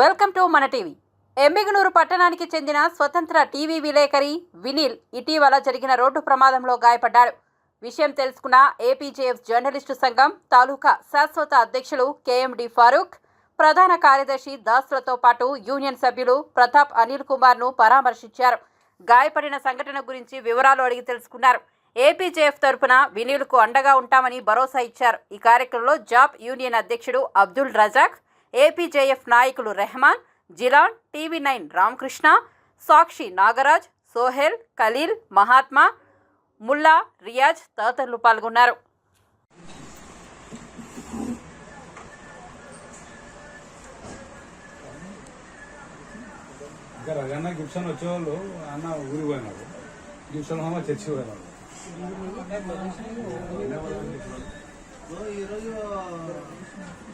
Welcome to మన TV. Emmiganur పట్టణానికి చెందిన స్వతంత్ర టీవీ విలేకరి వినీల్ ఇటీవల జరిగిన రోడ్డు ప్రమాదంలో గాయపడ్డాడు. విషయం తెలుసుకున్న ఏపీజేఎఫ్ జర్నలిస్టు సంఘం తాలూకా శాశ్వత అధ్యక్షులు కేఎండి ఫారూక్ ప్రధాన కార్యదర్శి దాస్లతో పాటు యూనియన్ సభ్యులు ప్రతాప్ అనిల్ కుమార్ను పరామర్శించారు. గాయపడిన సంఘటన గురించి వివరాలు అడిగి తెలుసుకున్నారు. ఏపీజేఎఫ్ తరపున వినీల్కు అండగా ఉంటామని భరోసా ఇచ్చారు. ఈ కార్యక్రమంలో జాబ్ యూనియన్ అధ్యక్షుడు అబ్దుల్ రజాక్ ఏపీజేఎఫ్ నాయకులు రెహమాన్ జిలాన్ టీవీ నైన్ రామకృష్ణ సాక్షి నాగరాజ్ సోహెల్ ఖలీల్ మహాత్మా ముల్లా రియాజ్ తదితరులు పాల్గొన్నారు. ఇంకా రగన్న గిప్సన్ వచ్చేవాళ్ళు అన్న ఊరికి పోయినాడు గిప్సన్ మామ చర్చి పోయినాడు ఈరోజు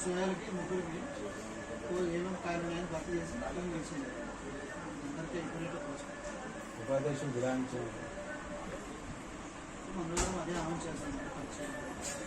సోయాలకి ముగ్గురికి ఏమేమి కాయలు ఉన్నాయని భర్తీ చేసి అర్థం చేసింది అందరికీ ఇప్పుడు కోసం ఉపాధ్యక్షుడు గురాయించాడు మనం అదే అమలు చేస్తాం